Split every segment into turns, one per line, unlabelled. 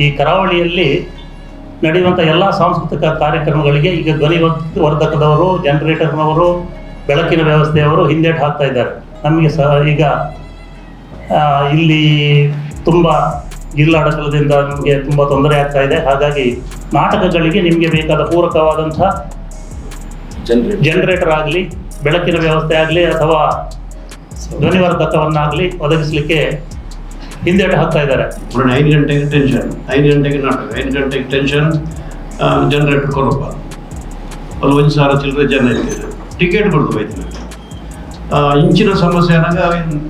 ಈ ಕರಾವಳಿಯಲ್ಲಿ ನಡೆಯುವಂಥ ಎಲ್ಲ ಸಾಂಸ್ಕೃತಿಕ ಕಾರ್ಯಕ್ರಮಗಳಿಗೆ ಈಗ ಧ್ವನಿ ವರ್ಧ- ವರ್ಧಕದವರು ಜನರೇಟರ್ನವರು ಬೆಳಕಿನ ವ್ಯವಸ್ಥೆಯವರು ಹಿಂದೇಟು ಹಾಕ್ತಾ ಇದ್ದಾರೆ. ನಮಗೆ ಸಹ ಈಗ ಇಲ್ಲಿ ತುಂಬ ಜಿಲ್ಲಾಡಳಿತದಿಂದ ನಮಗೆ ತುಂಬ ತೊಂದರೆ ಆಗ್ತಾ ಇದೆ. ಹಾಗಾಗಿ ನಾಟಕಗಳಿಗೆ ನಿಮಗೆ ಬೇಕಾದ ಪೂರಕವಾದಂಥ ಜನರೇಟರ್ ಆಗಲಿ ಬೆಳಕಿನ ವ್ಯವಸ್ಥೆ ಆಗಲಿ ಅಥವಾ ಧ್ವನಿವರ್ಧಕವನ್ನಾಗಲಿ ಒದಗಿಸಲಿಕ್ಕೆ ಹಿಂದೇಟು ಹಾಕ್ತಾ ಇದ್ದಾರೆ.
ನೋಡೋಣ, ಐದು ಗಂಟೆಗೆ ಟೆನ್ಷನ್ ಐದು ಗಂಟೆಗೆ ನಾಟಕ, ಐದು ಗಂಟೆಗೆ ಟೆನ್ಷನ್ ಜನರೇಟರ್ ಕೊರಪ ಅಲ್ಲಿ ಒಂದು ಸಾವಿರ ಚಿಲ್ಲರೆ ಜನ ಇರ್ತಾರೆ ಟಿಕೆಟ್ ಕೊಡ್ತು ಹೋಯ್ತು ಇಂಚಿನ ಸಮಸ್ಯೆ ಅನ್ನಾಗ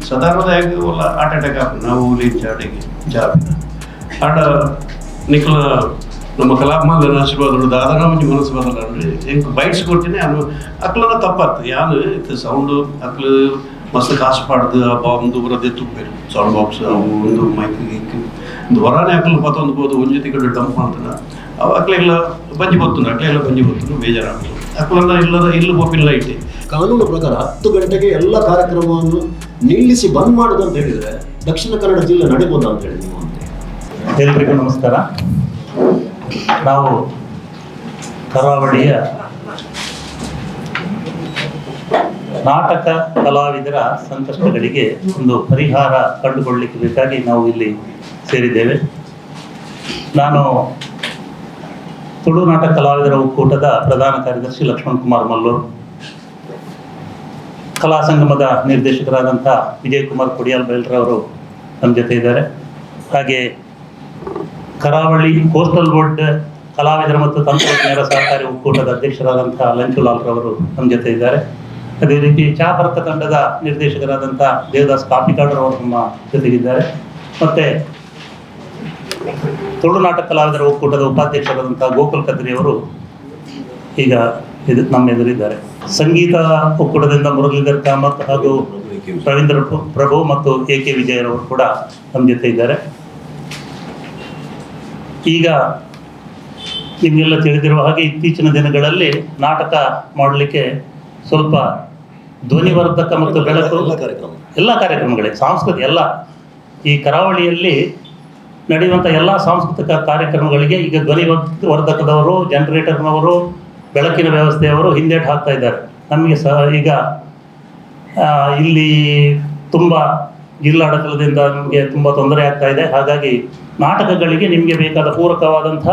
ಸಾಧಾರಣವಾಗಿ ಒಲ್ಲ ಹಾರ್ಟ್ ಅಟ್ಯಾಕ್ ಆಗ್ತದೆ ನಾವು ಚಾಟಿಗೆ ಜಾಬಿನ ಆಟ ನಿಖಲ ನಮ್ಮ ಕಲಾಮಾಲನ ಆಶೀರ್ವಾದ ದಾದನ ಒಂಜಿ ಮನಸ್ಸು ಬರಲ್ಲ ಅಂದರೆ ಹೆಂಗೆ ಬೈಟ್ಸ್ ಕೊಡ್ತೀನಿ ಅದು ಅಕ್ಲನ ತಪ್ಪಾಗ್ತದೆ ಯಾನು ಸೌಂಡು ಅಕ್ಲು ಮಸ್ತ್ ಕಾಸು ಪಾಡ್ದು ಹಬ್ಬ ಒಂದು ಬರೋದೇ ತುಪ್ಪೇರು ಸೌಂಡ್ ಬಾಕ್ಸ್ ಅವು ಒಂದು ಮೈಕ್ ಗೀಕ್ ಒಂದು ಹೊರನೇ ಹಾಕಲು ಮತ್ತೊಂದು ಬೋದು ಒಂದು ಜೊತೆ ಕಡೆ ಡಂಪ್ ಮಾಡ್ತಾನೆ. ಅವು ಅಕ್ಲೆಲ್ಲ ಬಂಜಿ ಬರ್ತುಂಡು ಅಕ್ಲೆಲ್ಲ ಬಂಜಿ ಬರ್ತುಂಡು ಬೇಜಾರಾಗ್ತದೆ. ಅಕ್ಲೆಲ್ಲ ಇಲ್ಲದ ಇಲ್ಲಿ ಬೋಪಿಲ್ಲ ಇಟ್ಟೆ
ಕಾನೂನು ಪ್ರಕಾರ ಹತ್ತು ಗಂಟೆಗೆ ಎಲ್ಲ ಕಾರ್ಯಕ್ರಮವನ್ನು ನಿಲ್ಲಿಸಿ ಬಂದ್ ಮಾಡುದು ಅಂತ ಹೇಳಿದ್ರೆ ದಕ್ಷಿಣ ಕನ್ನಡ ಜಿಲ್ಲೆ ನಡಿಬೋದಾ ಅಂತ ಹೇಳಿ ನೀವು ಅಂತ
ಎಲ್ರಿಗೂ ನಮಸ್ಕಾರ. ನಾವು ಕರಾವಳಿಯ ನಾಟಕ ಕಲಾವಿದರ ಸಂಕಷ್ಟಗಳಿಗೆ ಒಂದು ಪರಿಹಾರ ಕಂಡುಕೊಳ್ಳಲಿಕ್ಕೆ ಬೇಕಾಗಿ ನಾವು ಇಲ್ಲಿ ಸೇರಿದ್ದೇವೆ. ನಾನು ತುಳು ನಾಟಕ ಕಲಾವಿದರ ಒಕ್ಕೂಟದ ಪ್ರಧಾನ ಕಾರ್ಯದರ್ಶಿ ಲಕ್ಷ್ಮಣ್ ಕುಮಾರ್ ಮಲ್ಲೂರು, ಕಲಾ ಸಂಗಮದ ನಿರ್ದೇಶಕರಾದಂಥ ವಿಜಯ್ ಕುಮಾರ್ ಕೊಡಿಯಾಲ್ ಬೈಲ್ರವರು ನಮ್ಮ ಜೊತೆ ಇದ್ದಾರೆ. ಹಾಗೆ ಕರಾವಳಿ ಕೋಸ್ಟಲ್ ಬೋರ್ಡ್ ಕಲಾವಿದರ ಮತ್ತು ತಂತ್ರಜ್ಞರ ಸಹಕಾರಿ ಒಕ್ಕೂಟದ ಅಧ್ಯಕ್ಷರಾದಂಥ ಲಂಚುಲಾಲ್ ರವರು ನಮ್ಮ ಜೊತೆ ಇದ್ದಾರೆ. ಅದೇ ರೀತಿ ಚಾಭರತ ತಂಡದ ನಿರ್ದೇಶಕರಾದಂಥ ದೇವದಾಸ್ ಕಾಪಿಕಾಡ್ ಅವರು ನಮ್ಮ ಜೊತೆಗಿದ್ದಾರೆ. ಮತ್ತೆ ತುಳು ನಾಟಕ ಕಲಾವಿದರ ಒಕ್ಕೂಟದ ಉಪಾಧ್ಯಕ್ಷರಾದಂಥ ಗೋಕುಲ್ ಕದ್ರಿ ಅವರು ಈಗ ಇದು ನಮ್ಮ ಎದುರಿದ್ದಾರೆ. ಸಂಗೀತ ಒಕ್ಕೂಟದಿಂದ ಮುರಳೀಧರ್ ಕಾಮತ್ ಹಾಗೂ ರವೀಂದ್ರ ಪ್ರ- ಪ್ರಭು ಮತ್ತು ಎ ಕೆ ವಿಜಯರವರು ಕೂಡ ನಮ್ಮ ಜೊತೆ ಇದ್ದಾರೆ. ಈಗ ನಿಮಗೆಲ್ಲ ತಿಳಿದಿರುವ ಹಾಗೆ ಇತ್ತೀಚಿನ ದಿನಗಳಲ್ಲಿ ನಾಟಕ ಮಾಡಲಿಕ್ಕೆ ಸ್ವಲ್ಪ ಧ್ವನಿವರ್ಧಕ ಮತ್ತು ಬೆಳಕು
ಎಲ್ಲ ಕಾರ್ಯಕ್ರಮ.
ಎಲ್ಲ ಕಾರ್ಯಕ್ರಮಗಳೇ. ಸಾಂಸ್ಕೃತಿಕ ಎಲ್ಲ. ಈ ಕರಾವಳಿಯಲ್ಲಿ ನಡೆಯುವಂಥ ಎಲ್ಲ ಸಾಂಸ್ಕೃತಿಕ ಕಾರ್ಯಕ್ರಮಗಳಿಗೆ ಈಗ ಧ್ವನಿ ವರ್ಧ- ವರ್ಧಕದವರು ಜನರೇಟರ್ನವರು ಬೆಳಕಿನ ವ್ಯವಸ್ಥೆಯವರು ಹಿಂದೇಟು ಹಾಕ್ತಾ ಇದ್ದಾರೆ. ನಮಗೆ ಸಹ ಈಗ ಇಲ್ಲಿ ತುಂಬ ಜಿಲ್ಲಾಡಳಿತದಿಂದ ನಮಗೆ ತುಂಬ ತೊಂದರೆ ಆಗ್ತಾ ಇದೆ. ಹಾಗಾಗಿ ನಾಟಕಗಳಿಗೆ ನಿಮಗೆ ಬೇಕಾದ ಪೂರಕವಾದಂಥ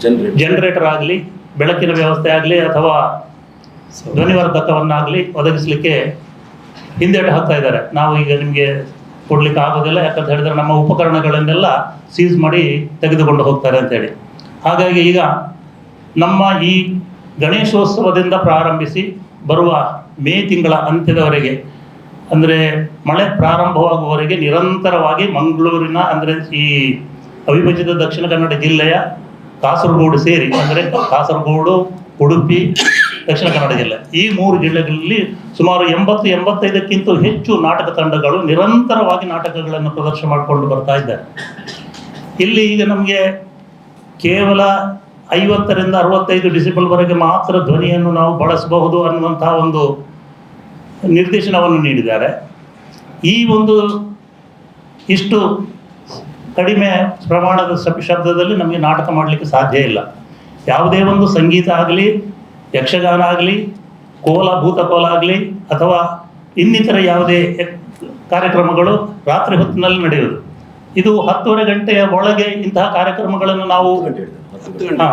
ಜನರೇಟ್
ಜನರೇಟರ್ ಆಗಲಿ ಬೆಳಕಿನ ವ್ಯವಸ್ಥೆ ಆಗಲಿ ಅಥವಾ ಧ್ವನಿವರ್ಧಕವನ್ನಾಗಲಿ ಒದಗಿಸಲಿಕ್ಕೆ ಹಿಂದೇಟು ಹಾಕ್ತಾ ಇದ್ದಾರೆ. ನಾವು ಈಗ ನಿಮಗೆ ಕೊಡ್ಲಿಕ್ಕೆ ಆಗೋದಿಲ್ಲ, ಯಾಕಂತ ಹೇಳಿದ್ರೆ ನಮ್ಮ ಉಪಕರಣಗಳನ್ನೆಲ್ಲ ಸೀಸ್ ಮಾಡಿ ತೆಗೆದುಕೊಂಡು ಹೋಗ್ತಾರೆ ಅಂತೇಳಿ ಹಾಗಾಗಿ ಈಗ ನಮ್ಮ ಈ ಗಣೇಶೋತ್ಸವದಿಂದ ಪ್ರಾರಂಭಿಸಿ ಬರುವ ಮೇ ತಿಂಗಳ ಅಂತ್ಯದವರೆಗೆ, ಅಂದರೆ ಮಳೆ ಪ್ರಾರಂಭವಾಗುವವರೆಗೆ ನಿರಂತರವಾಗಿ ಮಂಗಳೂರಿನ, ಅಂದರೆ ಈ ಅವಿಭಜಿತ ದಕ್ಷಿಣ ಕನ್ನಡ ಜಿಲ್ಲೆಯ ಕಾಸರಗೋಡು ಸೇರಿ, ಅಂದರೆ ಕಾಸರಗೋಡು, ಉಡುಪಿ ದಕ್ಷಿಣ ಕನ್ನಡ ಜಿಲ್ಲೆ ಈ ಮೂರು ಜಿಲ್ಲೆಗಳಲ್ಲಿ ಸುಮಾರು ಎಂಬತ್ತು ಎಂಬತ್ತೈದಕ್ಕಿಂತ ಹೆಚ್ಚು ನಾಟಕ ತಂಡಗಳು ನಿರಂತರವಾಗಿ ನಾಟಕಗಳನ್ನು ಪ್ರದರ್ಶನ ಮಾಡಿಕೊಂಡು ಬರ್ತಾ ಇದ್ದಾರೆ. ಇಲ್ಲಿ ಈಗ ನಮಗೆ ಕೇವಲ ಐವತ್ತರಿಂದ ಅರವತ್ತೈದು ಡಿಸಿಬಲ್ವರೆಗೆ ಮಾತ್ರ ಧ್ವನಿಯನ್ನು ನಾವು ಬಳಸಬಹುದು ಅನ್ನುವಂತಹ ಒಂದು ನಿರ್ದೇಶನವನ್ನು ನೀಡಿದ್ದಾರೆ. ಈ ಒಂದು ಇಷ್ಟು ಕಡಿಮೆ ಪ್ರಮಾಣದ ಶಬ್- ಶಬ್ದದಲ್ಲಿ ನಮಗೆ ನಾಟಕ ಮಾಡಲಿಕ್ಕೆ ಸಾಧ್ಯ ಇಲ್ಲ. ಯಾವುದೇ ಒಂದು ಸಂಗೀತ ಆಗಲಿ ಯಕ್ಷಗಾನ ಆಗಲಿ ಕೋಲ ಭೂತಕೋಲ ಆಗಲಿ ಅಥವಾ ಇನ್ನಿತರ ಯಾವುದೇ ಕಾರ್ಯಕ್ರಮಗಳು ರಾತ್ರಿ ಹೊತ್ತಿನಲ್ಲಿ ನಡೆಯುವುದು. ಇದು ಹತ್ತುವರೆ ಗಂಟೆಯ ಒಳಗೆ ಇಂತಹ ಕಾರ್ಯಕ್ರಮಗಳನ್ನು ನಾವು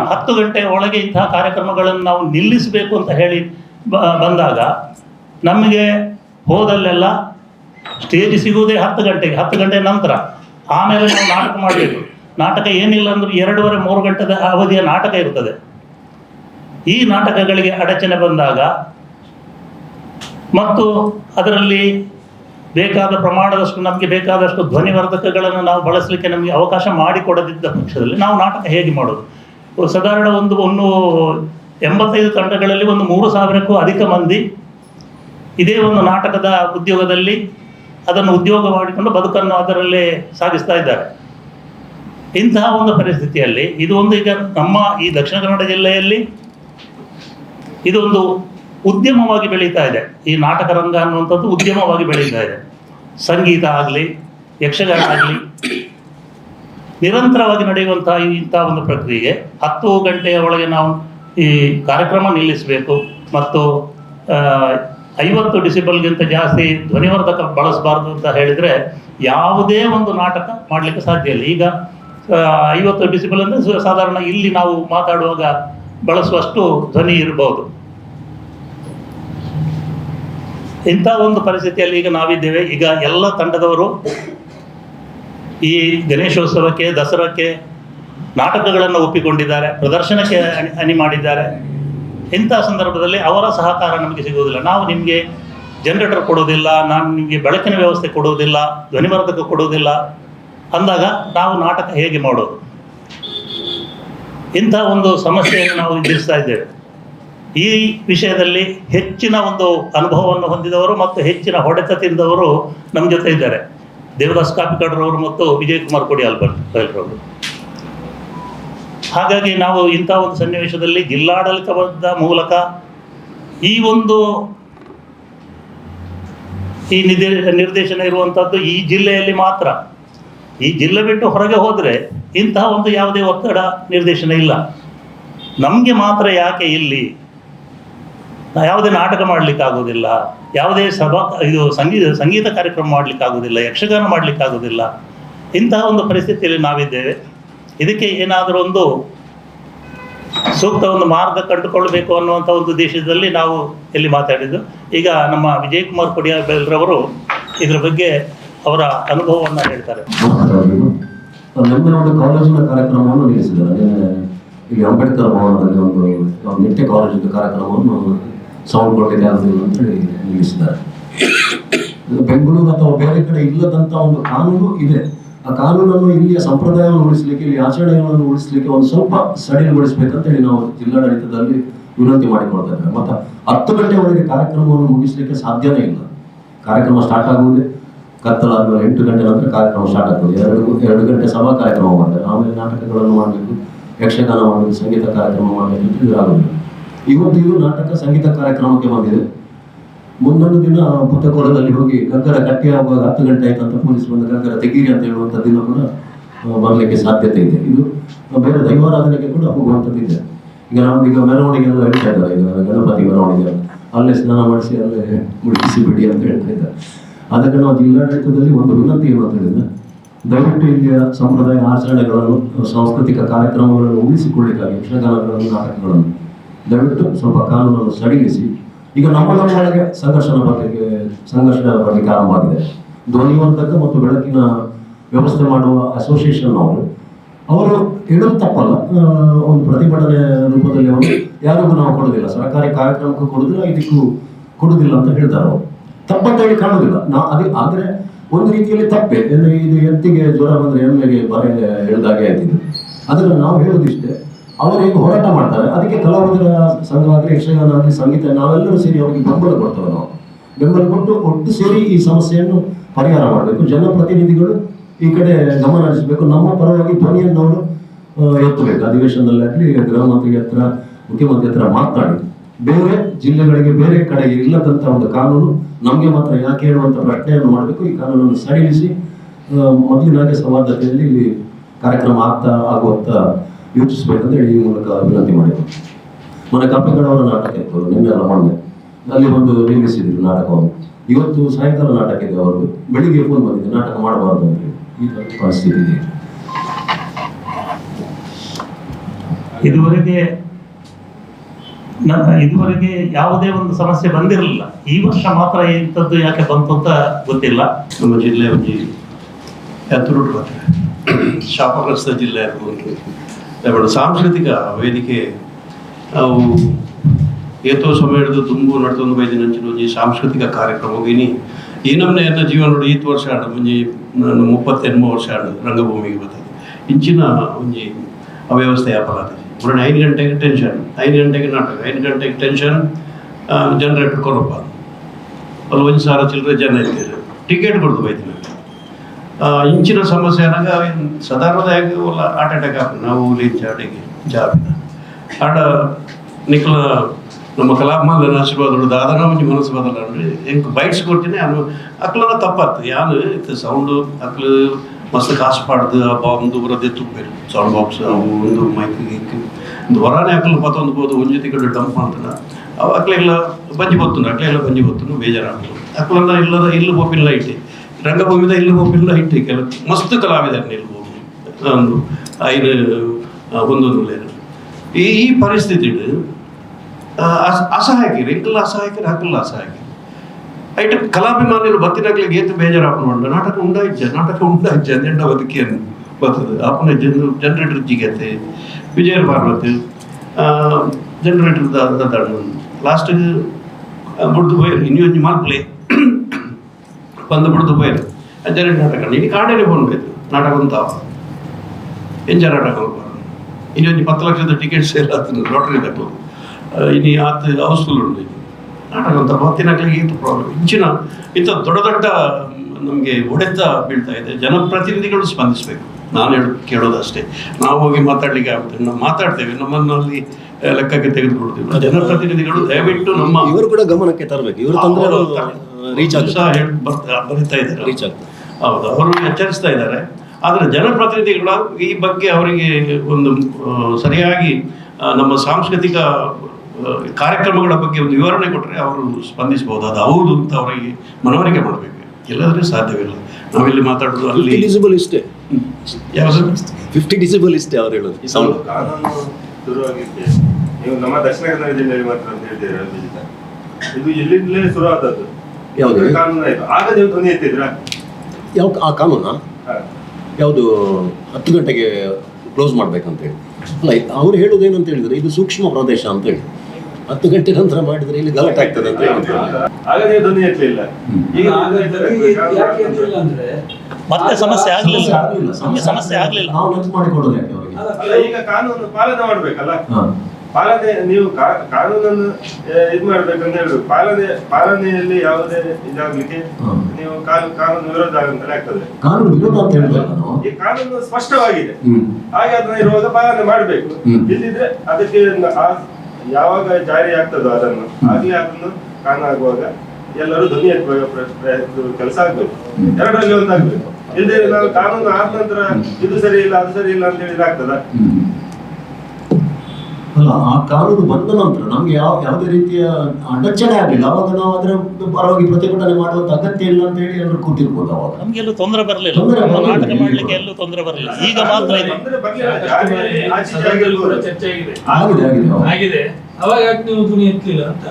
ಹತ್ತು
ಗಂಟೆಯ ಒಳಗೆ ಇಂತಹ ಕಾರ್ಯಕ್ರಮಗಳನ್ನು ನಾವು ನಿಲ್ಲಿಸಬೇಕು ಅಂತ ಹೇಳಿ ಬ- ಬಂದಾಗ ನಮಗೆ ಹೋದಲ್ಲೆಲ್ಲ ಸ್ಟೇಜ್ ಸಿಗುವುದೇ ಹತ್ತು ಗಂಟೆಗೆ ಹತ್ತು ಗಂಟೆ ನಂತರ. ಆಮೇಲೆ ನಾವು ನಾಟಕ ಮಾಡಬೇಕು. ನಾಟಕ ಏನಿಲ್ಲ ಅಂದ್ರೆ ಎರಡೂವರೆ ಮೂರು ಗಂಟೆದ ಅವಧಿಯ ನಾಟಕ ಇರ್ತದೆ. ಈ ನಾಟಕಗಳಿಗೆ ಅಡಚಣೆ ಬಂದಾಗ ಮತ್ತು ಅದರಲ್ಲಿ ಬೇಕಾದ ಪ್ರಮಾಣದಷ್ಟು ನಮಗೆ ಬೇಕಾದಷ್ಟು ಧ್ವನಿವರ್ಧಕಗಳನ್ನು ನಾವು ಬಳಸಲಿಕ್ಕೆ ನಮಗೆ ಅವಕಾಶ ಮಾಡಿಕೊಡದಿದ್ದ ಪಕ್ಷದಲ್ಲಿ ನಾವು ನಾಟಕ ಹೇಗೆ ಮಾಡೋದು? ಸಾಧಾರಣ ಒಂದು ಒಂದು ಎಂಬತ್ತೈದು ತಂಡಗಳಲ್ಲಿ ಒಂದು ಮೂರು ಸಾವಿರಕ್ಕೂ ಅಧಿಕ ಮಂದಿ ಇದೇ ಒಂದು ನಾಟಕದ ಉದ್ಯೋಗದಲ್ಲಿ ಅದನ್ನು ಉದ್ಯೋಗ ಮಾಡಿಕೊಂಡು ಬದುಕನ್ನು ಅದರಲ್ಲೇ ಸಾಗಿಸ್ತಾ ಇದ್ದಾರೆ. ಇಂತಹ ಒಂದು ಪರಿಸ್ಥಿತಿಯಲ್ಲಿ ಇದು ಒಂದು ಈಗ ನಮ್ಮ ಈ ದಕ್ಷಿಣ ಕನ್ನಡ ಜಿಲ್ಲೆಯಲ್ಲಿ ಇದೊಂದು ಉದ್ಯಮವಾಗಿ ಬೆಳೀತಾ ಇದೆ. ಈ ನಾಟಕ ರಂಗ ಅನ್ನುವಂಥದ್ದು ಉದ್ಯಮವಾಗಿ ಬೆಳೀತಾ ಇದೆ. ಸಂಗೀತ ಆಗಲಿ, ಯಕ್ಷಗಾನ ಆಗಲಿ, ನಿರಂತರವಾಗಿ ನಡೆಯುವಂತಹ ಇಂಥ ಒಂದು ಪ್ರಕ್ರಿಯೆ, ಹತ್ತು ಗಂಟೆಯ ಒಳಗೆ ನಾವು ಈ ಕಾರ್ಯಕ್ರಮ ನಿಲ್ಲಿಸಬೇಕು ಮತ್ತು ಐವತ್ತು ಡಿಸಿಬಲ್ಗಿಂತ ಜಾಸ್ತಿ ಧ್ವನಿವರ್ಧಕ ಬಳಸಬಾರ್ದು ಅಂತ ಹೇಳಿದರೆ ಯಾವುದೇ ಒಂದು ನಾಟಕ ಮಾಡಲಿಕ್ಕೆ ಸಾಧ್ಯ ಇಲ್ಲ. ಈಗ ಐವತ್ತು ಡಿಸಿಬಲ್ ಅಂದರೆ ಸಾಧಾರಣ ಇಲ್ಲಿ ನಾವು ಮಾತಾಡುವಾಗ ಬಳಸುವಷ್ಟು ಧ್ವನಿ ಇರಬಹುದು ಇಂಥ ಒಂದು ಪರಿಸ್ಥಿತಿಯಲ್ಲಿ ಈಗ ನಾವಿದ್ದೇವೆ. ಈಗ ಎಲ್ಲ ತಂಡದವರು ಈ ಗಣೇಶೋತ್ಸವಕ್ಕೆ, ದಸರಾಕ್ಕೆ ನಾಟಕಗಳನ್ನು ಒಪ್ಪಿಕೊಂಡಿದ್ದಾರೆ, ಪ್ರದರ್ಶನಕ್ಕೆ ಅಣಿ ಮಾಡಿದ್ದಾರೆ. ಇಂಥ ಸಂದರ್ಭದಲ್ಲಿ ಅವರ ಸಹಕಾರ ನಮಗೆ ಸಿಗುವುದಿಲ್ಲ. ನಾವು ನಿಮಗೆ ಜನರೇಟರ್ ಕೊಡೋದಿಲ್ಲ, ನಾನು ನಿಮಗೆ ಬೆಳಕಿನ ವ್ಯವಸ್ಥೆ ಕೊಡುವುದಿಲ್ಲ ಧ್ವನಿವರ್ಧಕ ಕೊಡುವುದಿಲ್ಲ ಅಂದಾಗ ನಾವು ನಾಟಕ ಹೇಗೆ ಮಾಡೋದು? ಇಂಥ ಒಂದು ಸಮಸ್ಯೆಯನ್ನು ನಾವು ಎದುರಿಸ್ತಾ ಇದ್ದೇವೆ. ಈ ವಿಷಯದಲ್ಲಿ ಹೆಚ್ಚಿನ ಒಂದು ಅನುಭವವನ್ನು ಹೊಂದಿದವರು ಮತ್ತು ಹೆಚ್ಚಿನ ಹೊಡೆತ ತಿಂದವರು ನಮ್ಮ ಜೊತೆ ಇದ್ದಾರೆ. ದೇವದಾಸ್ ಕಾಪಿಕಾಡ್ರವರು ಮತ್ತು ವಿಜಯ್ ಕುಮಾರ್ ಕೊಡಿಯಾಲ್ ಬೈಲ್ರವರು ಹಾಗಾಗಿ ನಾವು ಇಂಥ ಒಂದು ಸನ್ನಿವೇಶದಲ್ಲಿ ಜಿಲ್ಲಾಡಳಿತದ ಮೂಲಕ ಈ ಒಂದು ಈ ನಿದೇ ನಿರ್ದೇಶನ ಇರುವಂಥದ್ದು ಈ ಜಿಲ್ಲೆಯಲ್ಲಿ ಮಾತ್ರ. ಈ ಜಿಲ್ಲೆ ಬಿಟ್ಟು ಹೊರಗೆ ಹೋದರೆ ಇಂತಹ ಒಂದು ಯಾವುದೇ ಒತ್ತಡ ನಿರ್ದೇಶನ ಇಲ್ಲ. ನಮಗೆ ಮಾತ್ರ ಯಾಕೆ ಇಲ್ಲಿ ಯಾವುದೇ ನಾಟಕ ಮಾಡಲಿಕ್ಕಾಗೋದಿಲ್ಲ ಯಾವುದೇ ಸಭಾ ಇದು ಸಂಗೀತ ಸಂಗೀತ ಕಾರ್ಯಕ್ರಮ ಮಾಡಲಿಕ್ಕಾಗೋದಿಲ್ಲ ಯಕ್ಷಗಾನ ಮಾಡಲಿಕ್ಕಾಗೋದಿಲ್ಲ ಇಂತಹ ಒಂದು ಪರಿಸ್ಥಿತಿಯಲ್ಲಿ ನಾವಿದ್ದೇವೆ. ಇದಕ್ಕೆ ಏನಾದರೂ ಒಂದು ಸೂಕ್ತ ಒಂದು ಮಾರ್ಗ ಕಂಡುಕೊಳ್ಬೇಕು ಅನ್ನುವಂಥ ಒಂದು ದೇಶದಲ್ಲಿ ನಾವು ಇಲ್ಲಿ ಮಾತಾಡಿದ್ದು. ಈಗ ನಮ್ಮ ವಿಜಯ್ ಕುಮಾರ್ ಕೊಡಿಯಾಬೆಲ್ರವರು ಇದ್ರ ಬಗ್ಗೆ ಅವರ ಅನುಭವವನ್ನು ಹೇಳ್ತಾರೆ.
ಕಾರ್ಯಕ್ರಮವನ್ನು ಅಂಬೇಡ್ಕರ್ ಭವನದಲ್ಲಿ ಒಂದು ನಿತ್ಯ ಕಾಲೇಜಿನ ಕಾರ್ಯಕ್ರಮವನ್ನು ಸೌಂಡ್ ಕೊಟ್ಟಿದೆ ಅಂತ ಹೇಳಿ ನಿಲ್ಲಿಸಿದ್ದಾರೆ ಬೆಂಗಳೂರು ಅಥವಾ ಬೇರೆ ಕಡೆ ಇಲ್ಲದಂತ ಒಂದು ಕಾನೂನು ಇದೆ. ಆ ಕಾನೂನನ್ನು ಇಲ್ಲಿಯ ಸಂಪ್ರದಾಯವನ್ನು ಉಳಿಸಲಿಕ್ಕೆ, ಇಲ್ಲಿ ಆಚರಣೆಗಳನ್ನು ಉಳಿಸಲಿಕ್ಕೆ ಒಂದು ಸ್ವಲ್ಪ ಸಡಿಲಗೊಳಿಸಬೇಕಂತ ಹೇಳಿ ನಾವು ಜಿಲ್ಲಾಡಳಿತದಲ್ಲಿ ವಿನಂತಿ ಮಾಡಿಕೊಳ್ತಾ ಇದ್ದೇವೆ. ಮತ್ತು ಹತ್ತು ಗಂಟೆವರೆಗೆ ಕಾರ್ಯಕ್ರಮವನ್ನು ಮುಗಿಸಲಿಕ್ಕೆ ಸಾಧ್ಯನೇ ಇಲ್ಲ. ಕಾರ್ಯಕ್ರಮ ಸ್ಟಾರ್ಟ್ ಆಗುವುದೇ. ಕತ್ತಲಾದ್ಮೇಲೆ ಎಂಟು ಗಂಟೆ ನಂತರ ಕಾರ್ಯಕ್ರಮ ಸ್ಟಾರ್ಟ್ ಆಗ್ತದೆ. ಎರಡು ಎರಡು ಗಂಟೆ ಸಭಾ ಕಾರ್ಯಕ್ರಮ ಮಾಡ್ತಾರೆ ಆಮೇಲೆ ನಾಟಕಗಳನ್ನು ಮಾಡಬೇಕು ಯಕ್ಷಗಾನ ಮಾಡಬೇಕು ಸಂಗೀತ ಕಾರ್ಯಕ್ರಮ ಮಾಡಬೇಕು ಅಂತ ಇದು ಆಗುದಿಲ್ಲ ಇವತ್ತು ಇದು ನಾಟಕ ಸಂಗೀತ ಕಾರ್ಯಕ್ರಮಕ್ಕೆ ಬಂದಿದೆ. ಮುಂದೊಂದು ದಿನ ಭೂತಕೋಲದಲ್ಲಿ ಹೋಗಿ ಗಂಗರ ಕಟ್ಟಿ ಆಗುವಾಗ ಹತ್ತು ಗಂಟೆ ಆಯ್ತು ಅಂತ ಪೊಲೀಸ್ ಬಂದು ಗಂಗರ ತೆಗೀರಿ ಅಂತ ಹೇಳುವಂಥ ದಿನ ಕೂಡ ಬರಲಿಕ್ಕೆ ಸಾಧ್ಯತೆ ಇದೆ. ಇದು ಬೇರೆ ದೈವಾರಾಧನೆಗೆ ಕೂಡ ಹೋಗುವಂಥದ್ದು ಇದೆ. ಈಗ ಈಗ ಮೆರವಣಿಗೆ ಎಲ್ಲ ಹೇಳ್ತಾ ಇದ್ದಾರೆ. ಈಗ ಗಣಪತಿ ಮೆರವಣಿಗೆ. ಅಲ್ಲೇ ಸ್ನಾನ ಮಾಡಿಸಿ ಅಲ್ಲೇ ಮುಳುಗಿಸಿ ಬಿಡಿ ಅಂತ ಹೇಳ್ತಾ ಇದ್ದಾರೆ. ಅದಕ್ಕೆ ನಾವು ಜಿಲ್ಲಾಡಳಿತದಲ್ಲಿ ಒಂದು ವಿನಂತಿ ಏನು ಹೇಳಿದ್ರೆ, ದಯವಿಟ್ಟು ಇಲ್ಲಿಯ ಸಂಪ್ರದಾಯ ಆಚರಣೆಗಳನ್ನು, ಸಾಂಸ್ಕೃತಿಕ ಕಾರ್ಯಕ್ರಮಗಳನ್ನು ಉಳಿಸಿಕೊಳ್ಳಿಕ್ಕಾಗಿ ಯಕ್ಷಗಾನಗಳನ್ನು ನಾಟಕಗಳನ್ನು ದಯವಿಟ್ಟು ಸ್ವಲ್ಪ ಕಾನೂನನ್ನು ಸಡಿಲಿಸಿ. ಈಗ ನಮ್ಮ ನಮ್ಮೊಳಗೆ ಸಂಘರ್ಷಣ ಬರಲಿಕ್ಕೆ ಸಂಘರ್ಷ ಬರಲಿಕ್ಕೆ ಆರಂಭ ಆಗಿದೆ. ಧ್ವನಿವರ್ಧಕ ಮತ್ತು ಬೆಳಕಿನ ವ್ಯವಸ್ಥೆ ಮಾಡುವ ಅಸೋಸಿಯೇಷನ್ ಅವರು ಅವರು ಹೇಳೋದು ತಪ್ಪಲ್ಲ. ಒಂದು ಪ್ರತಿಭಟನೆ ರೂಪದಲ್ಲಿ ಅವರು ಯಾರಿಗೂ ನಾವು ಕೊಡೋದಿಲ್ಲ ಸರ್ಕಾರಿ ಕಾರ್ಯಕ್ರಮಕ್ಕೂ ಕೊಡೋದಿಲ್ಲ ಇದಕ್ಕೂ ಕೊಡೋದಿಲ್ಲ ಅಂತ ಹೇಳ್ತಾರೆ ಅವರು. ತಪ್ಪಂತ ಹೇಳಿ ಕಾಣೋದಿಲ್ಲ ನಾ ಅದೇ, ಆದರೆ ಒಂದು ರೀತಿಯಲ್ಲಿ ತಪ್ಪೆ. ಇದು ಎತ್ತಿಗೆ ಜ್ವರ ಬಂದರೆ ಎಮ್ಮೆಗೆ ಹೇಳಿದ ಹೇಳ್ದಾಗೆ ಆಯ್ತಿದೆ. ಅದನ್ನು ನಾವು ಹೇಳೋದಿಷ್ಟೇ ಅವರು ಈಗ ಹೋರಾಟ ಮಾಡ್ತಾರೆ? ಅದಕ್ಕೆ ಕಲಾವಿದರ ಸಂಘ ಆಗಲಿ ಯಕ್ಷಗಾನ ಆಗಲಿ ಸಂಗೀತ, ನಾವೆಲ್ಲರೂ ಸೇರಿ ಅವರಿಗೆ ಬೆಂಬಲ ಕೊಡ್ತೇವೆ ನಾವು. ಬೆಂಬಲ ಕೊಟ್ಟು ಒಟ್ಟು ಸೇರಿ ಈ ಸಮಸ್ಯೆಯನ್ನು ಪರಿಹಾರ ಮಾಡಬೇಕು. ಜನಪ್ರತಿನಿಧಿಗಳು ಈ ಕಡೆ ಗಮನ ಹರಿಸಬೇಕು. ನಮ್ಮ ಪರವಾಗಿ ಧ್ವನಿಯನ್ನು ಅವರು ಎತ್ತಬೇಕು. ಅಧಿವೇಶನದಲ್ಲಾಗಲಿ ಗೃಹ ಮಂತ್ರಿ ಹತ್ರ, ಮುಖ್ಯಮಂತ್ರಿ ಹತ್ರ ಮಾತನಾಡಿ ಬೇರೆ ಜಿಲ್ಲೆಗಳಿಗೆ ಬೇರೆ ಕಡೆ ಇಲ್ಲದಂತ ಒಂದು ಕಾನೂನು ನಮಗೆ ಮಾತ್ರ ಯಾಕೆ ಹೇಳುವಂತ ಪ್ರಶ್ನೆಯನ್ನು ಮಾಡಬೇಕು. ಈ ಕಾನೂನನ್ನು ಸಡಿಲಿಸಿ ಮೊದಲಿನಾಗೆ ಸಮಾಜದಲ್ಲಿ ಇಲ್ಲಿ ಕಾರ್ಯಕ್ರಮ ಆಗ್ತಾ ಆಗುವಂತ ಯೋಚಿಸಬೇಕಂತ ಹೇಳಿ ಈ ಮೂಲಕ ವಿನಂತಿ ಮಾಡಿದ್ರು. ಮನೆ ಕಂಪನಿಗಳ ನಾಟಕ ಇತ್ತು ನಿನ್ನೆ ಅಲ್ಲ ಮೊನ್ನೆ ಅಲ್ಲಿ ಒಂದು ನಿಲ್ಲಿಸಿದ್ರು ನಾಟಕವನ್ನು. ಇವತ್ತು ಸಾಯಂಕಾಲ ನಾಟಕ ಇದೆ ಅವರು ಬೆಳಿಗ್ಗೆ ಫೋನ್ ಬಂದಿದೆ ನಾಟಕ ಮಾಡಬಾರ್ದು ಅಂತ ಹೇಳಿ. ಈ ತರ ಪರಿಸ್ಥಿತಿ ಇದೆ.
ಇದುವರೆಗೆ ನನ್ನ ಇದುವರೆಗೆ ಯಾವುದೇ ಒಂದು ಸಮಸ್ಯೆ ಬಂದಿರಲಿಲ್ಲ. ಈ ವರ್ಷ ಮಾತ್ರ ಇಂಥದ್ದು ಯಾಕೆ ಬಂತು ಅಂತ ಗೊತ್ತಿಲ್ಲ.
ನಮ್ಮ ಜಿಲ್ಲೆ ಒಂದು ಎತ್ತರುಟ್ಟು ಬರ್ತದೆ ಶಾಪಗ್ರಸ್ತ ಜಿಲ್ಲೆ ಇರ್ಬೋದು ದಯಮಾಡಿ ಸಾಂಸ್ಕೃತಿಕ ವೇದಿಕೆ ಅವು ಏತೋ ಸಮಯ ಹಿಡಿದು ತುಂಬು ನಡೆದೊಂದು ಬೈದಿನ ಒಂಜಿ ಸಾಂಸ್ಕೃತಿಕ ಕಾರ್ಯಕ್ರಮ ಹೋಗಿನಿ. ಈ ನಮ್ಮನೆ ಎಲ್ಲ ಜೀವನ ನೋಡಿ ಈತ್ ವರ್ಷ ಆಡ ಮುಂಜಿ ನಾನು ಮುಪ್ಪತ್ತೆಂಟು ವರ್ಷ ಆಡ ರಂಗಭೂಮಿಗೆ ಬರ್ತದೆ. ಇಂಚಿನ ಒಂಜಿ ಅವ್ಯವಸ್ಥೆ ಅಪರಾಧ ಬರೋಣ ಐದು ಗಂಟೆಗೆ ಟೆನ್ಷನ್ ಐದು ಗಂಟೆಗೆ ನಾಟಕ ಐದು ಗಂಟೆಗೆ ಟೆನ್ಷನ್ ಜನರೇಟರ್ ಕೊರಪ್ಪ. ಅಲ್ಲಿ ಒಂದು ಸಾವಿರ ಚಿಲ್ಲರೆ ಜನ ಇದ್ದೀರಿ ಟಿಕೆಟ್ ಕೊಡ್ದು ಬೈತೀನಿ ಆ, ಇಂಚಿನ ಸಮಸ್ಯೆ ಏನಾಗ ಸಾಧಾರಣದಾಗಿ ಒಲ್ಲ ಹಾರ್ಟ್ ಅಟ್ಯಾಕ್ ಆಗ್ತದೆ. ನಾವು ಊರಿನ ಜಾಡಿಗೆ ಜಾಬಿನ. ಆಡ ನಿಖಲ ನಮ್ಮ ಕಲಾಮಾಲ ಆಶೀರ್ವಾದ ದಾದನ ಒಂಜಿ ಮನಸ್ಸು ಬದಲ ಎಂಕ್ ಬೈಟ್ಸ್ ಕೊಡ್ತೀನಿ ಅನು ಅಕ್ಲನ ತಪ್ಪತ್ತು ಯಾನು ಸೌಂಡು ಅಕ್ಲು ಮಸ್ತ್ ಕಾಸು ಪಾಡ್ದು ಆ ಒಂದು ಬರೋದೇ ತುಪ್ಪೇರು ಸೌಂಡ್ ಬಾಕ್ಸ್ ಅವು ಒಂದು ಮೈಕ್ ಗೀಕ್ ಒಂದು ಹೊರನೇ ಹಾಕಲು ಮತ್ತೊಂದು ಬೋದು ಒಂಜಿ ಕಡೆ ಡಂಪ್ ಮಾಡ್ತಾನೆ ಅವು ಅಕ್ಲೆಲ್ಲ ಬಂಜಿ ಬತ್ತು ಅಕ್ಲೆಲ್ಲ ಬಂಜಿ ಬತ್ತುಂಡು ಬೇಜಾರಾಗ್ತದೆ. ಅಕ್ಲೆಲ್ಲ ಇಲ್ಲದ ಇಲ್ಲು ಬೋಪಿಲ್ಲ ಇಟ್ಟೆ ರಂಗಭೂಮಿದ ಇಲ್ಲಿ ಹೋಗಿಲ್ಲ ಕೆಲವು ಮಸ್ತ್ ಕಲಾವಿದರು ಇರ್ಬೋದು ಒಂದು ಐದು ಒಂದೊಂದು ಈ ಈ ಪರಿಸ್ಥಿತಿ ಅಸಹಾಯಕರು ಎಂಕಲ್ಲ ಅಸಹಾಯಕರು ಹಾಕಲ್ಲ ಅಸಹಾಯಕರು ಐಟು ಕಲಾಭಿಮಾನಿಗಳು ಬತ್ತಿನಾಗ್ಲಿ ಗೇತು ಬೇಜಾರಾಪುಂಡು ನಾಟಕ ಉಂಡಾಯ್ಜ ನಾಟಕ ಉಂಡಾಯ್ಜ ಬದುಕಿ ಬದುಕೇನು ಬರ್ತದೆ ಆಪನ ಜನ ಜನರೇಟರ್ ಜಿಗತೆ ವಿಜಯ ಪಾರ್ವತಿ ಜನರೇಟರ್ ಲಾಸ್ಟ್ ಹೋಯ್ರು ಇನ್ನೊಂದು ಮಾಲ್ಪ್ಲೆ ಬಂದು ಬಿಡ್ದು ಹೋಯ್ರು ಜನರೇಟ್ ನಾಟಕ ಇನ್ನು ಕಾಡಲ್ಲಿ ಬಂದ್ಬೇಕು ನಾಟಕ ಅಂತ ಎಂಜ ನಾಟಕ ಇನ್ನೊಂದು ಪತ್ತು ಲಕ್ಷದ ಟಿಕೆಟ್ ಸೇಲ್ ಆಗ್ತದೆ ಲಾಟ್ರಿ ತಗೋ ಇನ್ನು ಆತ ಹೌಸ್ಫುಲ್ ಉಂಟು ನಾಟಕ ಅಂತ ಮತ್ತಿನಾಗಲಿಗೆ ಇದು ಪ್ರಾಬ್ಲಮ್ ಇಂಚಿನ ಇಂಥ ದೊಡ್ಡ ದೊಡ್ಡ ನಮಗೆ ಹೊಡೆತ ಬೀಳ್ತಾ ಇದೆ. ಜನಪ್ರತಿನಿಧಿಗಳು ಸ್ಪಂದಿಸಬೇಕು. ನಾನು ಹೇಳು ಕೇಳೋದಷ್ಟೇ ನಾವು ಹೋಗಿ ಮಾತಾಡ್ಲಿಕ್ಕೆ ಆಗುತ್ತೆ ನಾವು ಮಾತಾಡ್ತೇವೆ. ನಮ್ಮನ್ನಲ್ಲಿ ಲೆಕ್ಕಕ್ಕೆ ತೆಗೆದುಕೊಳ್ತೀವಿ ಜನಪ್ರತಿನಿಧಿಗಳು ದಯವಿಟ್ಟು ನಮ್ಮ
ಇವರು ಕೂಡ ಗಮನಕ್ಕೆ ತರಬೇಕು. ಇವರು ತಂದ್ರೆ ರೀಚ್
ಸಹ
ಆಗುತ್ತೆ.
ಹೇಳಿ ಬರ್ತಾ ಬರಿತಾ ಇದ್ದಾರೆ.
ರೀಚ್ ಆಗ್ತದೆ
ಹೌದು ಅವರು ಎಚ್ಚರಿಸ್ತಾ ಇದ್ದಾರೆ. ಆದರೆ ಜನಪ್ರತಿನಿಧಿಗಳ ಈ ಬಗ್ಗೆ ಅವರಿಗೆ ಒಂದು ಸರಿಯಾಗಿ ನಮ್ಮ ಸಾಂಸ್ಕೃತಿಕ ಕಾರ್ಯಕ್ರಮಗಳ ಬಗ್ಗೆ ಒಂದು ವಿವರಣೆ ಕೊಟ್ಟರೆ ಅವರು ಸ್ಪಂದಿಸಬಹುದು ಅದು ಹೌದು ಅಂತ ಅವರಿಗೆ ಮನವರಿಕೆ ಮಾಡಬೇಕು. ಎಲ್ಲಾದರೂ ಸಾಧ್ಯವಿಲ್ಲ. ನಾವಿಲ್ಲಿ ಮಾತಾಡೋದು ಅಲ್ಲಿ
ಡಿಸಿಬಲ್ ಇಷ್ಟೇ. ಫಿಫ್ಟಿ ಡಿಸಿಬಲ್ ಇಷ್ಟೇ ಅವ್ರು ಹೇಳೋದು. ಸೌಂಡ್.
ನೀವು ನಮ್ಮ ದಕ್ಷಿಣ ಕನ್ನಡ ಜಿಲ್ಲೆಯಲ್ಲಿ ಮಾತ್ರ ಅಂತ ಹೇಳ್ತೀರಾ ಇದು ಇಲ್ಲಿಂದಲೇ ಶುರು ಆದದ್ದು?
ಯಾವುದು?
ಕಾನೂನು ಆಯ್ತು. ಆಗ ನೀವು ಧ್ವನಿ ಎತ್ತಿದ್ರಾ
ಯಾವ ಆ ಕಾನೂನಾ. ಯಾವುದು ಹತ್ತು ಗಂಟೆಗೆ ಕ್ಲೋಸ್ ಮಾಡ್ಬೇಕಂತ ಹೇಳಿ ಅಲ್ಲ ಅವ್ರು ಹೇಳೋದು ಏನಂತ ಹೇಳಿದ್ರೆ ಇದು ಸೂಕ್ಷ್ಮ ಪ್ರದೇಶ ಅಂತ ಹೇಳಿ ಹತ್ತು ಗಂಟೆ ನಂತರ ಮಾಡಿದ್ರೆ ಇಲ್ಲಿ ಗಲಾಟೆ ಆಗ್ತದೆ ಅಂತ
ಧ್ವನಿ ಎತ್ತಲಿಲ್ಲ ಈಗ
ಆಗ ಧ್ವನಿ ಯಾಕೆ ಎತ್ತಲಿಲ್ಲ ಅಂದ್ರೆ
ಮತ್ತೆ ಸಮಸ್ಯೆ ಆಗಲಿಲ್ಲ. ಸಮಸ್ಯೆ ಆಗ್ಲಿಲ್ಲ.
ನಾವು ನೆನ್ಪು ಮಾಡಿಕೊಡೋದು ಯಾಕೆ ಅವರಿಗೆ?
ಅಲ್ಲ, ಈಗ ಕಾನೂನು ಪಾಲನೆ ಮಾಡ್ಬೇಕಲ್ಲ. ಪಾಲನೆ ನೀವು ಕಾನೂನನ್ನು ಇದು ಮಾಡ್ಬೇಕಂತ ಹೇಳುದು ಪಾಲನೆ ಪಾಲನೆಯಲ್ಲಿ ಯಾವುದೇ ಇದಾಗ್ಲಿಕ್ಕೆ. ನೀವು ಕಾನೂನು ವಿರೋಧ ಆಗ್ತದೆ.
ಕಾನೂನು ವಿರೋಧ ಅಂತ
ಈ ಕಾನೂನು ಸ್ಪಷ್ಟವಾಗಿದೆ. ಹಾಗೆ ಅದನ್ನ ಇರುವಾಗ ಪಾಲನೆ ಮಾಡಬೇಕು. ಇಲ್ಲಿದ್ರೆ ಅದಕ್ಕೆ ಯಾವಾಗ ಜಾರಿ ಆಗ್ತದೋ ಅದನ್ನು ಆಗ್ಲೇ ಅದನ್ನು ಕಾನೂನು ಆಗುವಾಗ ಎಲ್ಲರೂ ಧ್ವನಿ ಕೆಲಸ ಆಗ್ಬೇಕು. ಎರಡರಲ್ಲಿ ಒಂದಾಗ್ಬೇಕು. ಇಲ್ಲದೆ ನಾವು ಕಾನೂನು ಆದ ನಂತರ ಇದು ಸರಿ ಇಲ್ಲ ಅದು ಸರಿ ಇಲ್ಲ ಅಂತ ಹೇಳಿದ್ರೆ ಆಗ್ತದ.
ಅಲ್ಲ ಆ ಕಾನೂನು ಬಂದ ನಂತರ ನಮ್ಗೆ ಯಾವ ಯಾವುದೇ ರೀತಿಯ ಅಡಚಣೆ ಆಗಲಿಲ್ಲ. ಅವಾಗ ನಾವು ಅದರ ಪರವಾಗಿ ಪ್ರತಿಭಟನೆ ಮಾಡುವಂತ ಅಗತ್ಯ ಇಲ್ಲ ಅಂತ ಹೇಳಿ ಎಲ್ಲರೂ ಕೂತಿರ್ಬೋದು ಅವಾಗ.
ನಮಗೆಲ್ಲೂ ತೊಂದರೆ ಬರಲಿಲ್ಲ.
ತೊಂದ್ರೆ ಬರ್ಲಿಲ್ಲ.
ನಾಟಕ ಮಾಡಲಿಕ್ಕೆ ಎಲ್ಲೂ ತೊಂದರೆ ಬರಲಿಲ್ಲ. ಈಗ ಮಾತ್ರ ಇದೆ.
ತೊಂದ್ರೆ ಬರ್ಲಿಲ್ಲ. ಜಾರಿ ಆಚೆ
ಚರ್ಚೆ ಆಗಿದೆ.
ಆಗಿದೆ ಆಗಿದೆ
ಅವಾಗ ಯಾಕೆ ನೀವು ಧ್ವನಿ ಎತ್ತಲಿಲ್ಲ ಅಂತ?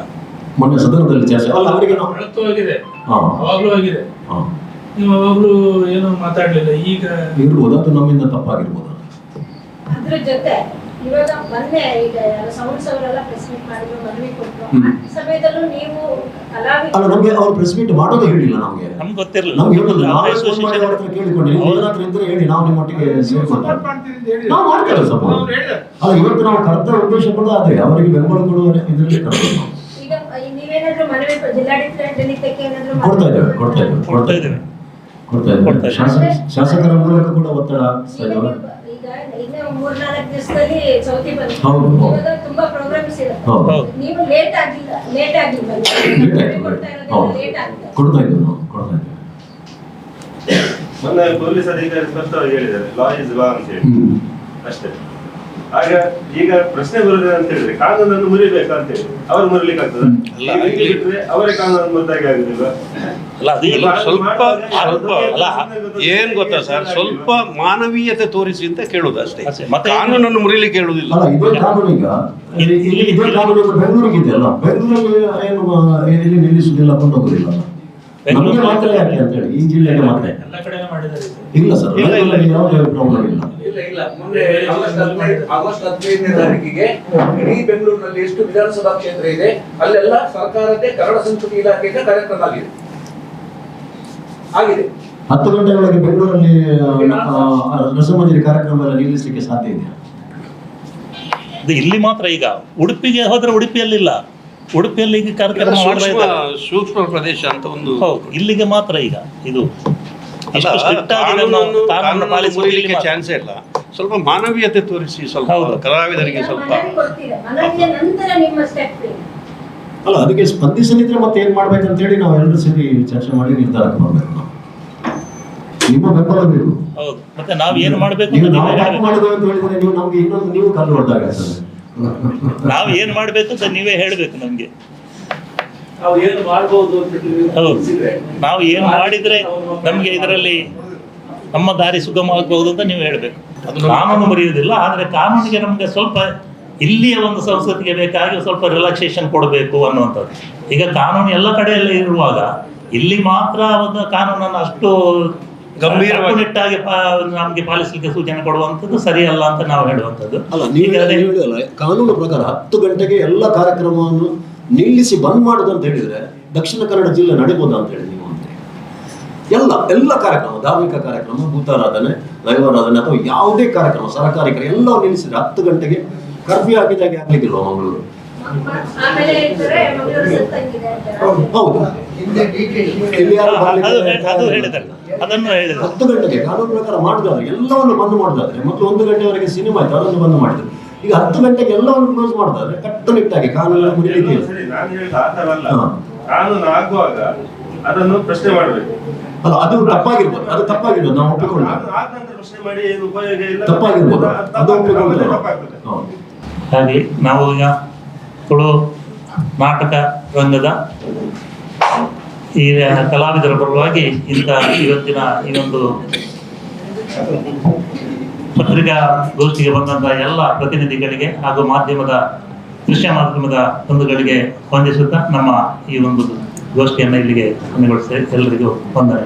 ಮೊನ್ನೆ ಸದನದಲ್ಲಿ ಚರ್ಚೆ. ಅಲ್ಲ ಅವರಿಗೆ ನಾವು
ಬೆಳಕು ಆಗಿದೆ.
ಹಾ.
ಆಗಿದೆ. ನೀವು ಅವಾಗಲೂ ಏನು ಮಾತಾಡ್ಲಿಲ್ಲ. ಈಗ
ಇರ್ಬೋದು ಅದು ನಮ್ಮಿಂದ ತಪ್ಪಾಗಿರ್ಬೋದು.
ಅದ್ರ ಜೊತೆ ಇವಾಗ ಮೊನ್ನೆ ಈಗ ಸೌಂಡ್ಸ್ ಅವರೆಲ್ಲ ಪ್ರೆಸ್ ಮೀಟ್ ಮಾಡಿದ್ರು ಮನವಿ ಕೊಟ್ಟರು. ಸಮಯದಲ್ಲೂ ನೀವು ಕಲಾವಿದ
ಅಲ್ಲ ನಮ್ಗೆ ಅವ್ರು ಪ್ರೆಸ್ ಮೀಟ್ ಮಾಡೋದೇ ಹೇಳಿಲ್ಲ ನಮ್ಗೆ.
ನಮ್ಗೆ ಗೊತ್ತಿರಲಿಲ್ಲ.
ನಮ್ಗೆ ಹೇಳಿಲ್ಲ.
ನಾವು
ನಾವೇ ಹತ್ರ ಮಾಡಿ ಅವ್ರ ಹತ್ರ ಕೇಳಿಕೊಂಡು ನೀವು. ಏನಾದ್ರೂ ಇದ್ರೆ ಹೇಳಿ ನಾವು ಅಂತ ಸೇರ್ಕೊಳ್ತೇವೆ ನಾವು ಮಾಡ್ತೇವೆ ಸಪೋರ್ಟ್ ಅಲ್ಲ ಇವತ್ತು ನಾವು ಕರೆದ ಉದ್ದೇಶ ಕೂಡ ಅದೇ. ಅವರಿಗೆ ಬೆಂಬಲ ಕೊಡುವ ಇದರಲ್ಲಿ ಕರೆದು.
ಈಗ ನೀವೇನಾದ್ರೂ ಮನವಿ ಜಿಲ್ಲಾಡಳಿತಕ್ಕೆ ಏನಾದ್ರೂ
ಕೊಡ್ತಾ ಇದ್ದೇವೆ ಕೊಡ್ತಾ ಇದ್ದೇವೆ
ಕೊಡ್ತಾ ಇದ್ದೇವೆ.
ಕೊಡ್ತಾ ಇದ್ದೇವೆ.
ಇದ್ದೇವೆ.
ಶಾಸಕ ಶಾಸಕರ ಮೂಲಕ ಕೂಡ ಒತ್ತಡ ಹಾಕ್ಸ್ತಾ
ಈಗ
ಇದ್ದೇವೆ
ನೀವು- ಈಗ ಇನ್ನು ಮೂರ್ನಾಲ್ಕು ದಿವಸದಲ್ಲಿ ಚೌತಿ ಬಂತು. ಇವಾಗ ತುಂಬಾ ಪ್ರೋಗ್ರಾಮ್ಸ್ ಇದೆ. ನೀವು ಲೇಟ್ ಆಗಿಲ್ಲ ಲೇಟ್ ಆಗಿಲ್ಲ. ಲೇಟ್
ಕೊಡ್ತಾ ಇದ್ದೇವೆ ನಾವು ಕೊಡ್ತಾ ಇದ್ದೇವೆ.
ಮೊನ್ನೆ ಪೊಲೀಸ್ ಅಧಿಕಾರಿ ಸ್ಪಷ್ಟವಾಗಿ ಹೇಳಿದ್ದಾರೆ ಲಾ ಇಸ್ ಲಾ ಅಂತ ಹೇಳಿ. ಅಷ್ಟೇ. ಆಗ ಈಗ ಪ್ರಶ್ನೆ ಬರುತ್ತದೆ ಅಂತ ಹೇಳಿದ್ರೆ ಕಾನೂನನ್ನು ಮುರಿಬೇಕಾ ಅಂತ ಹೇಳಿ. ಅವರು ಮುರಿಲಿಕ್ಕೆ ಆಗ್ತದೆ ಅವರೇ ಕಾನೂನು ಮುರಿದಾಗೆ ಆಗುದಿಲ್ವಾ?
ಅಲ್ಲ ಅದು
ಸ್ವಲ್ಪ ಸ್ವಲ್ಪ
ಅಲ್ಲ,
ಏನ್ ಗೊತ್ತಾ ಸರ್? ಸ್ವಲ್ಪ ಮಾನವೀಯತೆ ತೋರಿಸಿ ಅಂತ ಕೇಳುದು ಅಷ್ಟೇ.
ಮತ್ತೆ
ಕಾನೂನನ್ನು ಮುರಿಲಿಕ್ಕೆ
ಹೇಳುದಿಲ್ಲ. ಬೆಂಗಳೂರಿಗೆ ಬೆಂಗಳೂರಲ್ಲಿ ಏನು ನಿಲ್ಲಿಸುದಿಲ್ಲ ಕೊಂಡೋಗುದಿಲ್ಲ ನಮಗೆ ಮಾತ್ರ ಯಾಕೆ ಅಂತ ಹೇಳಿ ಈ ಜಿಲ್ಲೆಗೆ ಮಾತ್ರ
ಎಲ್ಲ ಕಡೆ ಮಾಡಿದ್ದಾರೆ.
ಇಲ್ಲ ಸರ್
ಇಲ್ಲ, ಇಲ್ಲ.
ಬೆಂಗಳೂರಲ್ಲಿ ಯಾವುದೇ ಪ್ರಾಬ್ಲಮ್ ಇಲ್ಲ.
ಇಲ್ಲ ಇಲ್ಲ. ಮೊನ್ನೆ ಆಗಸ್ಟ್ ಹದಿನೈದು ಆಗಸ್ಟ್ ಹದಿನೈದನೇ ತಾರೀಕಿಗೆ ಇಡೀ ಬೆಂಗಳೂರಿನಲ್ಲಿ ಎಷ್ಟು ವಿಧಾನಸಭಾ ಕ್ಷೇತ್ರ ಇದೆ ಅಲ್ಲೆಲ್ಲ ಸರ್ಕಾರದ್ದೇ ಕನ್ನಡ ಸಂಸ್ಕೃತಿ ಇಲಾಖೆಯಿಂದ ಕಾರ್ಯಕ್ರಮ ಆಗಿದೆ. ಆಗಿದೆ.
ಹತ್ತು ಗಂಟೆ ಒಳಗೆ ಬೆಂಗಳೂರಲ್ಲಿ ರಸಮಂಜರಿ ಕಾರ್ಯಕ್ರಮ ಎಲ್ಲ ನಿಲ್ಲಿಸಲಿಕ್ಕೆ ಸಾಧ್ಯ ಇದೆಯಾ?
ಇದು ಇಲ್ಲಿ ಮಾತ್ರ ಈಗ. ಉಡುಪಿಗೆ ಹೋದ್ರೆ ಉಡುಪಿಯಲ್ಲಿಲ್ಲ. ಉಡುಪಿಯಲ್ಲಿ ಈಗ ಕಾರ್ಯಕ್ರಮ ಮಾಡ್ತಾ
ಸೂಕ್ಷ್ಮ ಪ್ರದೇಶ ಅಂತ ಒಂದು
ಹೌದು ಇಲ್ಲಿಗೆ ಮಾತ್ರ ಈಗ ಇದು. ಇಷ್ಟು ಸ್ಟ್ರಿಕ್ಟ್ ಆಗಿ ನಮ್ಮ
ಕಾನೂನನ್ನು
ಕಾನೂನು
ಕಾನೂನನ್ನು ಮುರಿಲಿಕ್ಕೆ ಚಾನ್ಸೇ ಇಲ್ಲ. ಸ್ವಲ್ಪ ಮಾನವೀಯತೆ ತೋರಿಸಿ ಸ್ವಲ್ಪ
ಹೌದು.
ಕಲಾವಿದರಿಗೆ ಸ್ವಲ್ಪ.
ಮನವಿ ನಂತರ ನಿಮ್ಮ ಸ್ಟೆಪ್ ಏನು?
ಅಲ್ಲ ಅದಕ್ಕೆ ಸ್ಪಂದಿಸದಿದ್ರೆ ಮತ್ತೆ ಏನ್ ಮಾಡ್ಬೇಕಂತ ಹೇಳಿ ನಾವು ಎಲ್ಲರೂ ಸೇರಿ ಚರ್ಚೆ ಮಾಡಿ ನಿರ್ಧಾರ ಬರ್ಬೇಕು ನಾವು. ನಿಮ್ಮ ಬೆಂಬಲ ಬೇಕು
ಹೌದು. ಮತ್ತೆ ನಾವು ಏನು ಮಾಡಬೇಕು
ನೀವು
ಅಂತ
ನಾವು
ನೀವೇ
ತಪ್ಪು
ಹೇಳ್ಬೇಕು.
ಮಾಡಿದ್ವಿ ಅಂತ ಹೇಳಿದ್ರೆ ನೀವು ನಮ್ಗೆ ಇನ್ನೊಂದು ನೀವು ಕಲ್ಲು ಹೊಡೆದಾಗ
ನಾವು ಏನು ಮಾಡಬೇಕು ಅಂತ ನೀವೇ ಹೇಳ್ಬೇಕು ನಮಗೆ
ನಾವು ಏನು ಮಾಡ್ಬೋದು ಅಂತ ನೀವು
ಹೌದು. ನಾವು ಏನು ಮಾಡಿದ್ರೆ ನಮಗೆ ಇದರಲ್ಲಿ ನಮ್ಮ ದಾರಿ ಸುಗಮ ಆಗಬಹುದು ಅಂತ ನೀವು ಹೇಳಬೇಕು. ಕಾನೂನು ಬರೆಯುವುದಿಲ್ಲ ಆದರೆ ಕಾನೂನಿಗೆ ನಮಗೆ ಸ್ವಲ್ಪ ಇಲ್ಲಿಯ ಒಂದು ಸಂಸ್ಕೃತಿಗೆ ಬೇಕಾಗಿ ಸ್ವಲ್ಪ ರಿಲ್ಯಾಕ್ಸೇಷನ್ ಕೊಡಬೇಕು ಅನ್ನುವಂಥದ್ದು. ಈಗ ಕಾನೂನು ಎಲ್ಲ ಕಡೆಯಲ್ಲಿ ಇರುವಾಗ ಇಲ್ಲಿ ಮಾತ್ರ ಒಂದು ಕಾನೂನನ್ನು ಅಷ್ಟು
ಗಂಭೀರವಾಗಿ-
ನಮಗೆ ಪಾಲಿಸಲಿಕ್ಕೆ ಸೂಚನೆ ಕೊಡುವಂಥದ್ದು ಸರಿಯಲ್ಲ ಅಂತ ನಾವು ಹೇಳುವಂಥದ್ದು. ಅದೇ-
ಕಾನೂನು ಪ್ರಕಾರ ಹತ್ತು ಗಂಟೆಗೆ ಎಲ್ಲ ಕಾರ್ಯಕ್ರಮವನ್ನು ನಿಲ್ಲಿಸಿ ಬಂದ್ ಮಾಡುದು ಅಂತ ಹೇಳಿದ್ರೆ ದಕ್ಷಿಣ ಕನ್ನಡ ಜಿಲ್ಲೆ ನಡಿಬೋದಾ ಅಂತ ಹೇಳಿ ನೀವು ಅಂತ ಎಲ್ಲ ಎಲ್ಲ ಕಾರ್ಯಕ್ರಮ ಧಾರ್ಮಿಕ ಕಾರ್ಯಕ್ರಮ ಭೂತಾರಾಧನೆ ದೈವಾರಾಧನೆ ಅಥವಾ ಯಾವುದೇ ಕಾರ್ಯಕ್ರಮ ಸರಕಾರಿ ಕಾರ್ಯ ಎಲ್ಲ ನಿಲ್ಲಿಸಿದ್ರೆ ಹತ್ತು ಗಂಟೆಗೆ ಕರ್ಫ್ಯೂ ಹಾಕಿದಾಗೆ ಆಗ್ಲಿಕ್ಕಿಲ್ವಾ ಮಂಗಳೂರು? ಹೌದು. ಹತ್ತು ಗಂಟೆಗೆ ಕಾನೂನು ಪ್ರಕಾರ ಮಾಡಿದ್ರೆ ಎಲ್ಲವನ್ನು ಬಂದ್ ಮಾಡಿದ್ರೆ ಮತ್ತು ಒಂದು ಗಂಟೆವರೆಗೆ ಸಿನಿಮಾ ಇತ್ತು ಅದನ್ನು ಬಂದ್ ಮಾಡಿದ್ರು. ಈಗ ಹತ್ತು ಗಂಟೆಗೆ ಎಲ್ಲವನ್ನು ಕ್ಲೋಸ್ ಮಾಡ್ತಾರೆ ಕಟ್ಟುನಿಟ್ಟಾಗಿ ಕಾನೂನು ಮುರಿಲಿಕ್ಕೆ
ಸರಿ ನಾನು ಹೇಳಿದ ಆ ಥರ ಅಲ್ಲ. ಕಾನೂನು ಆಗುವಾಗ ಅದನ್ನು ಪ್ರಶ್ನೆ ಮಾಡಬೇಕು.
ಅಲ್ಲ ಅದು ತಪ್ಪಾಗಿರ್ಬೋದು ಅದು ತಪ್ಪಾಗಿರ್ಬೋದು ನಾವು
ಒಪ್ಪಿಕೊಂಡು ಆದ ನಂತರ ಪ್ರಶ್ನೆ ಮಾಡಿ ಏನು ಉಪಯೋಗ ಇಲ್ಲ
ತಪ್ಪಾಗಿರ್ಬೋದು ಅದು.
ಆಮೇಲೆ ತಪ್ಪಾಗ್ತದೆ.
ಹಾಗೆ ನಾವು ಈಗ ತುಳು ನಾಟಕ ರಂಗದ ಈ ಕಲಾವಿದರ ಪರವಾಗಿ ಇಂಥ ಇವತ್ತಿನ ಈ ಒಂದು ಪತ್ರಿಕಾ ಗೋಷ್ಠಿಗೆ ಬಂದಂತಹ ಎಲ್ಲ ಪ್ರತಿನಿಧಿಗಳಿಗೆ ಹಾಗೂ ಮಾಧ್ಯಮದ ದೃಶ್ಯ ಮಾಧ್ಯಮದ ಬಂಧುಗಳಿಗೆ ವಂದಿಸುತ್ತಾ ನಮ್ಮ ಈ ಒಂದು ಗೋಷ್ಠಿಯನ್ನು ಇಲ್ಲಿಗೆ ಕೊನೆಗೊಳಿಸ್ತೇವೆ. ಎಲ್ಲರಿಗೂ ವಂದನೆ